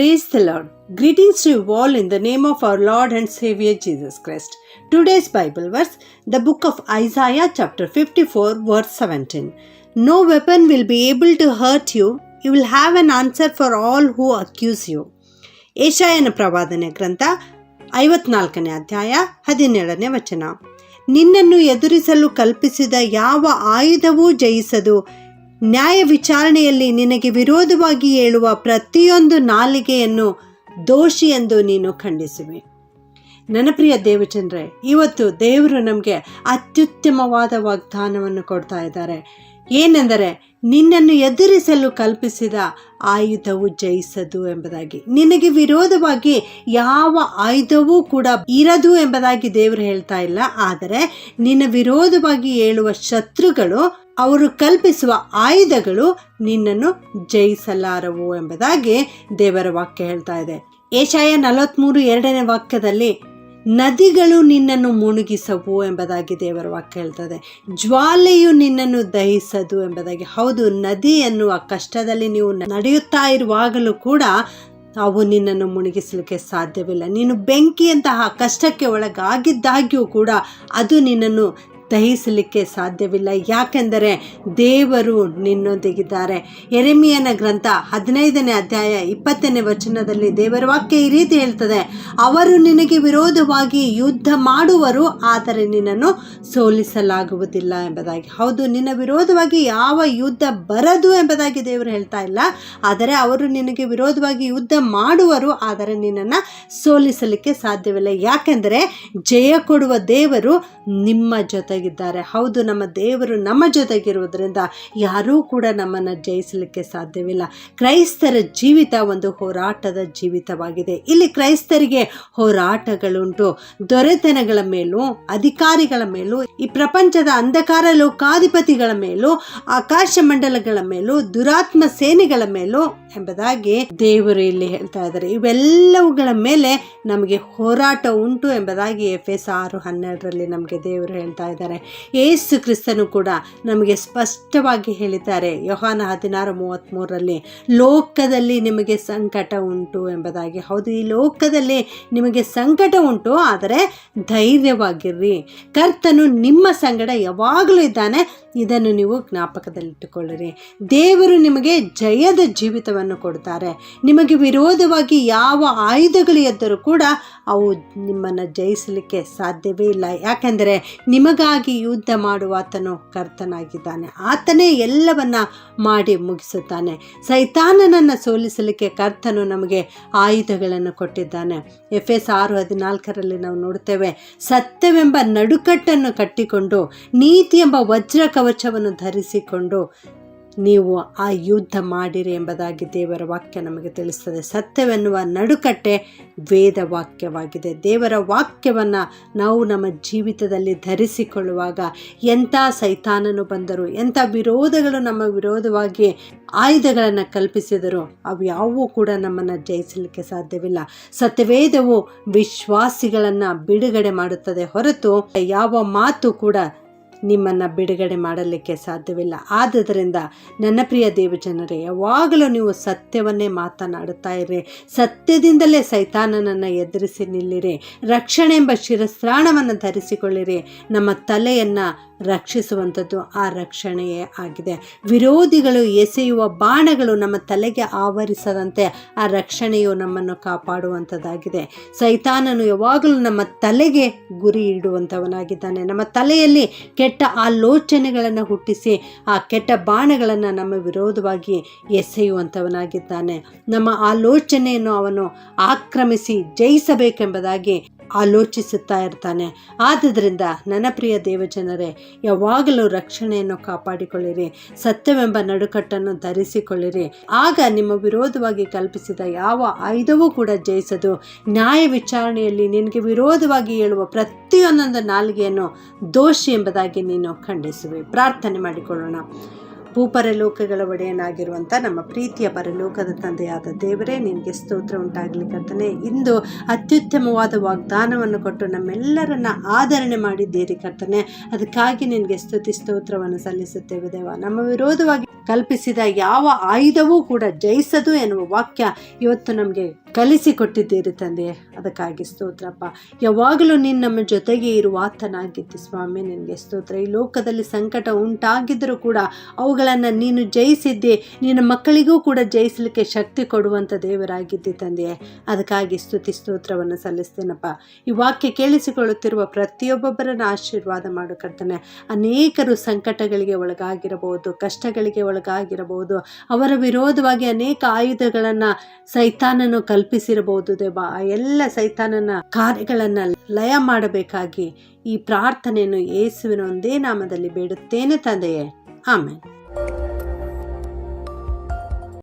Praise the Lord. Greetings to you all in the name of our Lord and Savior Jesus Christ. Today's Bible verse, the book of Isaiah, chapter 54, verse 17. No weapon will be able to hurt you. You will have an answer for all who accuse you. ಏಷಾಯನ ಪ್ರವಾದನೆ ಗ್ರಂಥ ಐವತ್ನಾಲ್ಕನೇ ಅಧ್ಯಾಯ ಹದಿನೇಳನೇ ವಚನ ನಿನ್ನನ್ನು ಎದುರಿಸಲು ಕಲ್ಪಿಸಿದ ಯಾವ ಆಯುಧವೂ ಜಯಿಸದು ನ್ಯಾಯ ವಿಚಾರಣೆಯಲ್ಲಿ ನಿನಗೆ ವಿರೋಧವಾಗಿ ಹೇಳುವ ಪ್ರತಿಯೊಂದು ನಾಲಿಗೆಯನ್ನು ದೋಷಿ ಎಂದು ನೀನು ಖಂಡಿಸುವೆ. ನನ್ನ ಪ್ರಿಯ ದೇವಚಂದ್ರೆ, ಇವತ್ತು ದೇವರು ನಮಗೆ ಅತ್ಯುತ್ತಮವಾದ ವಾಗ್ದಾನವನ್ನು ಕೊಡ್ತಾ ಇದ್ದಾರೆ. ಏನೆಂದರೆ ನಿನ್ನನ್ನು ಎದುರಿಸಲು ಕಲ್ಪಿಸಿದ ಆಯುಧವು ಜಯಿಸದು ಎಂಬುದಾಗಿ. ನಿನಗೆ ವಿರೋಧವಾಗಿ ಯಾವ ಆಯುಧವೂ ಕೂಡ ಇರದು ಎಂಬುದಾಗಿ ದೇವರು ಹೇಳ್ತಾ ಇಲ್ಲ. ಆದರೆ ನಿನ್ನ ವಿರೋಧವಾಗಿ ಹೇಳುವ ಶತ್ರುಗಳು, ಅವರು ಕಲ್ಪಿಸುವ ಆಯುಧಗಳು ನಿನ್ನನ್ನು ಜಯಿಸಲಾರವು ಎಂಬುದಾಗಿ ದೇವರ ವಾಕ್ಯ ಹೇಳ್ತಾ ಇದೆ. ಏಷಾಯ ನಲವತ್ತ್ಮೂರು ಎರಡನೇ ವಾಕ್ಯದಲ್ಲಿ ನದಿಗಳು ನಿನ್ನನ್ನು ಮುಣುಗಿಸವು ಎಂಬುದಾಗಿ ದೇವರ ವಾಕ್ಯ ಹೇಳ್ತದೆ. ಜ್ವಾಲೆಯು ನಿನ್ನನ್ನು ದಹಿಸದು ಎಂಬುದಾಗಿ. ಹೌದು, ನದಿ ಎನ್ನುವ ಕಷ್ಟದಲ್ಲಿ ನೀವು ನಡೆಯುತ್ತಾ ಇರುವಾಗಲೂ ಕೂಡ ಅವು ನಿನ್ನನ್ನು ಮುಳುಗಿಸಲಿಕ್ಕೆ ಸಾಧ್ಯವಿಲ್ಲ. ನೀನು ಬೆಂಕಿಯಂತಹ ಕಷ್ಟಕ್ಕೆ ಒಳಗಾಗಿದ್ದಾಗ್ಯೂ ಕೂಡ ಅದು ನಿನ್ನನ್ನು ದಹಿಸಲಿಕ್ಕೆ ಸಾಧ್ಯವಿಲ್ಲ. ಯಾಕೆಂದರೆ ದೇವರು ನಿನ್ನೊಂದಿಗಿದ್ದಾರೆ. ಎರೆಮಿಯನ ಗ್ರಂಥ ಹದಿನೈದನೇ ಅಧ್ಯಾಯ ಇಪ್ಪತ್ತನೇ ವಚನದಲ್ಲಿ ದೇವರ ವಾಕ್ಯ ಈ ರೀತಿ ಹೇಳ್ತದೆ, ಅವರು ನಿನಗೆ ವಿರೋಧವಾಗಿ ಯುದ್ಧ ಮಾಡುವರು, ಆದರೆ ನಿನ್ನನ್ನು ಸೋಲಿಸಲಾಗುವುದಿಲ್ಲ ಎಂಬುದಾಗಿ. ಹೌದು, ನಿನ್ನ ವಿರೋಧವಾಗಿ ಯಾವ ಯುದ್ಧ ಬರದು ಎಂಬುದಾಗಿ ದೇವರು ಹೇಳ್ತಾ ಇಲ್ಲ. ಆದರೆ ಅವರು ನಿನಗೆ ವಿರೋಧವಾಗಿ ಯುದ್ಧ ಮಾಡುವರು, ಆದರೆ ನಿನ್ನನ್ನು ಸೋಲಿಸಲಿಕ್ಕೆ ಸಾಧ್ಯವಿಲ್ಲ. ಯಾಕೆಂದರೆ ಜಯ ಕೊಡುವ ದೇವರು ನಿಮ್ಮ ಜೊತೆಗಿದ್ದಾರೆ. ಹೌದು, ನಮ್ಮ ದೇವರು ನಮ್ಮ ಜೊತೆಗಿರುವುದರಿಂದ ಯಾರೂ ಕೂಡ ನಮ್ಮನ್ನು ಜಯಿಸಲಿಕ್ಕೆ ಸಾಧ್ಯವಿಲ್ಲ. ಕ್ರೈಸ್ತರ ಜೀವಿತ ಒಂದು ಹೋರಾಟದ ಜೀವಿತವಾಗಿದೆ. ಇಲ್ಲಿ ಕ್ರೈಸ್ತರಿಗೆ ಹೋರಾಟಗಳುಂಟು. ದೊರೆತನಗಳ ಮೇಲೂ, ಅಧಿಕಾರಿಗಳ ಮೇಲೂ, ಈ ಪ್ರಪಂಚದ ಅಂಧಕಾರ ಲೋಕಾಧಿಪತಿಗಳ ಮೇಲೂ, ಆಕಾಶ ಮಂಡಲಗಳ ಮೇಲೂ, ದುರಾತ್ಮ ಸೇನೆಗಳ ಮೇಲೂ ಎಂಬುದಾಗಿ ದೇವರು ಇಲ್ಲಿ ಹೇಳ್ತಾ ಇದ್ದಾರೆ. ಇವೆಲ್ಲವುಗಳ ಮೇಲೆ ನಮಗೆ ಹೋರಾಟ ಉಂಟು ಎಂಬುದಾಗಿ ಎಫ್ ಎಸ್ ಆರು ಹನ್ನೆರಡರಲ್ಲಿ ನಮಗೆ ದೇವರು ಹೇಳ್ತಾ ಇದ್ದಾರೆ. ಏಸು ಕ್ರಿಸ್ತನು ಕೂಡ ನಮಗೆ ಸ್ಪಷ್ಟವಾಗಿ ಹೇಳಿದ್ದಾರೆ. ಯೋಹಾನ ಹದಿನಾರು ಮೂವತ್ತ್ಮೂರರಲ್ಲಿ ಲೋಕದಲ್ಲಿ ನಿಮಗೆ ಸಂಕಟ ಉಂಟು ಎಂಬುದಾಗಿ. ಹೌದು, ಈ ಲೋಕದಲ್ಲಿ ನಿಮಗೆ ಸಂಕಟ ಉಂಟು, ಆದರೆ ಧೈರ್ಯವಾಗಿರ್ರಿ. ಕರ್ತನು ನಿಮ್ಮ ಸಂಗಡ ಯಾವಾಗಲೂ ಇದ್ದಾನೆ, ಇದನ್ನು ನೀವು ಜ್ಞಾಪಕದಲ್ಲಿಟ್ಟುಕೊಳ್ಳಿರಿ. ದೇವರು ನಿಮಗೆ ಜಯದ ಜೀವಿತವನ್ನು ಕೊಡ್ತಾರೆ. ನಿಮಗೆ ವಿರೋಧವಾಗಿ ಯಾವ ಆಯುಧಗಳು ಎದ್ದರೂ ಕೂಡ ಅವು ನಿಮ್ಮನ್ನು ಜಯಿಸಲಿಕ್ಕೆ ಸಾಧ್ಯವೇ ಇಲ್ಲ. ಯಾಕೆಂದರೆ ನಿಮಗಾಗಿ ಯುದ್ಧ ಮಾಡುವ ಆತನು ಕರ್ತನಾಗಿದ್ದಾನೆ. ಆತನೇ ಎಲ್ಲವನ್ನ ಮಾಡಿ ಮುಗಿಸುತ್ತಾನೆ. ಸೈತಾನನನ್ನು ಸೋಲಿಸಲಿಕ್ಕೆ ಕರ್ತನು ನಮಗೆ ಆಯುಧಗಳನ್ನು ಕೊಟ್ಟಿದ್ದಾನೆ. ಎಫ್ ಎಸ್ ಆರು ಹದಿನಾಲ್ಕರಲ್ಲಿ ನಾವು ನೋಡ್ತೇವೆ ಸತ್ಯವೆಂಬ ನಡುಕಟ್ಟನ್ನು ಕಟ್ಟಿಕೊಂಡು ನೀತಿ ಎಂಬ ವಜ್ರ ಕವಚವನ್ನು ಧರಿಸಿಕೊಂಡು ನೀವು ಆ ಯುದ್ಧ ಮಾಡಿರಿ ಎಂಬುದಾಗಿ ದೇವರ ವಾಕ್ಯ ನಮಗೆ ತಿಳಿಸ್ತದೆ. ಸತ್ಯವೆನ್ನುವ ನಡುಕಟ್ಟೆ ವೇದ ವಾಕ್ಯವಾಗಿದೆ ದೇವರ ವಾಕ್ಯವನ್ನು ನಾವು ನಮ್ಮ ಜೀವಿತದಲ್ಲಿ ಧರಿಸಿಕೊಳ್ಳುವಾಗ ಎಂಥ ಸೈತಾನನು ಬಂದರು, ಎಂಥ ವಿರೋಧಗಳು ನಮ್ಮ ವಿರೋಧವಾಗಿ ಆಯುಧಗಳನ್ನು ಕಲ್ಪಿಸಿದರೂ ಅವು ಯಾವುವೂ ಕೂಡ ನಮ್ಮನ್ನು ಜಯಿಸಲಿಕ್ಕೆ ಸಾಧ್ಯವಿಲ್ಲ. ಸತ್ಯವೇದವು ವಿಶ್ವಾಸಿಗಳನ್ನು ಬಿಡುಗಡೆ ಮಾಡುತ್ತದೆ ಹೊರತು ಯಾವ ಮಾತು ಕೂಡ ನಿಮ್ಮನ್ನು ಬಿಡುಗಡೆ ಮಾಡಲಿಕ್ಕೆ ಸಾಧ್ಯವಿಲ್ಲ. ಆದ್ದರಿಂದ ನನ್ನ ಪ್ರಿಯ ದೇವಜನರೇ, ಯಾವಾಗಲೂ ನೀವು ಸತ್ಯವನ್ನೇ ಮಾತನಾಡುತ್ತಾ ಇರಿ. ಸತ್ಯದಿಂದಲೇ ಸೈತಾನನನ್ನು ಎದುರಿಸಿ ನಿಲ್ಲಿರಿ. ರಕ್ಷಣೆ ಎಂಬ ಶಿರಸ್ತ್ರಾಣವನ್ನು ಧರಿಸಿಕೊಳ್ಳಿರಿ. ನಮ್ಮ ತಲೆಯನ್ನು ರಕ್ಷಿಸುವಂಥದ್ದು ಆ ರಕ್ಷಣೆಯೇ ಆಗಿದೆ. ವಿರೋಧಿಗಳು ಎಸೆಯುವ ಬಾಣಗಳು ನಮ್ಮ ತಲೆಗೆ ಆವರಿಸದಂತೆ ಆ ರಕ್ಷಣೆಯು ನಮ್ಮನ್ನು ಕಾಪಾಡುವಂಥದ್ದಾಗಿದೆ. ಸೈತಾನನು ಯಾವಾಗಲೂ ನಮ್ಮ ತಲೆಗೆ ಗುರಿ ಇಡುವಂಥವನಾಗಿದ್ದಾನೆ. ನಮ್ಮ ತಲೆಯಲ್ಲಿ ಕೆಟ್ಟ ಆಲೋಚನೆಗಳನ್ನು ಹುಟ್ಟಿಸಿ ಆ ಕೆಟ್ಟ ಬಾಣಗಳನ್ನು ನಮ್ಮ ವಿರೋಧವಾಗಿ ಎಸೆಯುವಂಥವನಾಗಿದ್ದಾನೆ. ನಮ್ಮ ಆಲೋಚನೆಯನ್ನು ಅವನು ಆಕ್ರಮಿಸಿ ಜಯಿಸಬೇಕೆಂಬುದಾಗಿ ಆಲೋಚಿಸುತ್ತಾ ಇರ್ತಾನೆ. ಆದ್ದರಿಂದ ನನ್ನ ಪ್ರಿಯ ದೇವಜನರೇ, ಯಾವಾಗಲೂ ರಕ್ಷಣೆಯನ್ನು ಕಾಪಾಡಿಕೊಳ್ಳಿರಿ, ಸತ್ಯವೆಂಬ ನಡುಕಟ್ಟನ್ನು ಧರಿಸಿಕೊಳ್ಳಿರಿ. ಆಗ ನಿಮ್ಮ ವಿರೋಧವಾಗಿ ಕಲ್ಪಿಸಿದ ಯಾವ ಆಯುಧವೂ ಕೂಡ ಜಯಿಸದು. ನ್ಯಾಯ ವಿಚಾರಣೆಯಲ್ಲಿ ನಿನಗೆ ವಿರೋಧವಾಗಿ ಹೇಳುವ ಪ್ರತಿಯೊಂದೊಂದು ನಾಲಿಗೆಯನ್ನು ದೋಷಿ ಎಂಬುದಾಗಿ ನೀನು ಖಂಡಿಸುವೆ. ಪ್ರಾರ್ಥನೆ ಮಾಡಿಕೊಳ್ಳೋಣ. ಭೂಪರಲೋಕಗಳ ಒಡೆಯನಾಗಿರುವಂಥ ನಮ್ಮ ಪ್ರೀತಿಯ ಪರಲೋಕದ ತಂದೆಯಾದ ದೇವರೇ, ನಿನಗೆ ಸ್ತೋತ್ರ ಉಂಟಾಗಲಿ ಕರ್ತನೆ ಇಂದು ಅತ್ಯುತ್ತಮವಾದ ವಾಗ್ದಾನವನ್ನು ಕೊಟ್ಟು ನಮ್ಮೆಲ್ಲರನ್ನ ಆಧರಣೆ ಮಾಡಿದ್ದೀರಿ ಕರ್ತನೆ. ಅದಕ್ಕಾಗಿ ನಿನಗೆ ಸ್ತುತಿ ಸ್ತೋತ್ರವನ್ನು ಸಲ್ಲಿಸುತ್ತೇವೆ ದೇವ. ನಮ್ಮ ವಿರೋಧವಾಗಿ ಕಲ್ಪಿಸಿದ ಯಾವ ಆಯುಧವೂ ಕೂಡ ಜಯಿಸದು ಎನ್ನುವ ವಾಕ್ಯ ಇವತ್ತು ನಮಗೆ ಕಲಿಸಿಕೊಟ್ಟಿದ್ದೀರಿ ತಂದೆ. ಅದಕ್ಕಾಗಿ ಸ್ತೋತ್ರಪ್ಪ. ಯಾವಾಗಲೂ ನೀನು ನಮ್ಮ ಜೊತೆಗೆ ಇರುವ ಆತನಾಗಿದ್ದು ಸ್ವಾಮಿ, ನಿನಗೆ ಸ್ತೋತ್ರ. ಈ ಲೋಕದಲ್ಲಿ ಸಂಕಟ ಉಂಟಾಗಿದ್ದರೂ ಕೂಡ ಅವುಗಳನ್ನು ನೀನು ಜಯಿಸಿದ್ದೆ, ನಿನ್ನ ಮಕ್ಕಳಿಗೂ ಕೂಡ ಜಯಿಸಲಿಕ್ಕೆ ಶಕ್ತಿ ಕೊಡುವಂಥ ದೇವರಾಗಿದ್ದೆ ತಂದೆಯೇ ಅದಕ್ಕಾಗಿ ಸ್ತುತಿ ಸ್ತೋತ್ರವನ್ನು ಸಲ್ಲಿಸ್ತೇನಪ್ಪ. ಈ ವಾಕ್ಯ ಕೇಳಿಸಿಕೊಳ್ಳುತ್ತಿರುವ ಪ್ರತಿಯೊಬ್ಬೊಬ್ಬರನ್ನು ಆಶೀರ್ವಾದ ಮಾಡು ಕರ್ತನೆ. ಅನೇಕರು ಸಂಕಟಗಳಿಗೆ ಒಳಗಾಗಿರಬಹುದು, ಕಷ್ಟಗಳಿಗೆ ಒಳಗಾಗಿರಬಹುದು. ಅವರ ವಿರೋಧವಾಗಿ ಅನೇಕ ಆಯುಧಗಳನ್ನು ಸೈತಾನನು ಕಲ್ಪಿಸಿರಬಹುದು ದೇವ. ಆ ಎಲ್ಲ ಸೈತಾನನ ಕಾರ್ಯಗಳನ್ನ ಲಯ ಮಾಡಬೇಕಾಗಿ ಈ ಪ್ರಾರ್ಥನೆಯನ್ನು ಯೇಸುವಿನ ಒಂದೇ ನಾಮದಲ್ಲಿ ಬೇಡುತ್ತೇನೆ ತಂದೆಯೇ. ಆಮೇಲೆ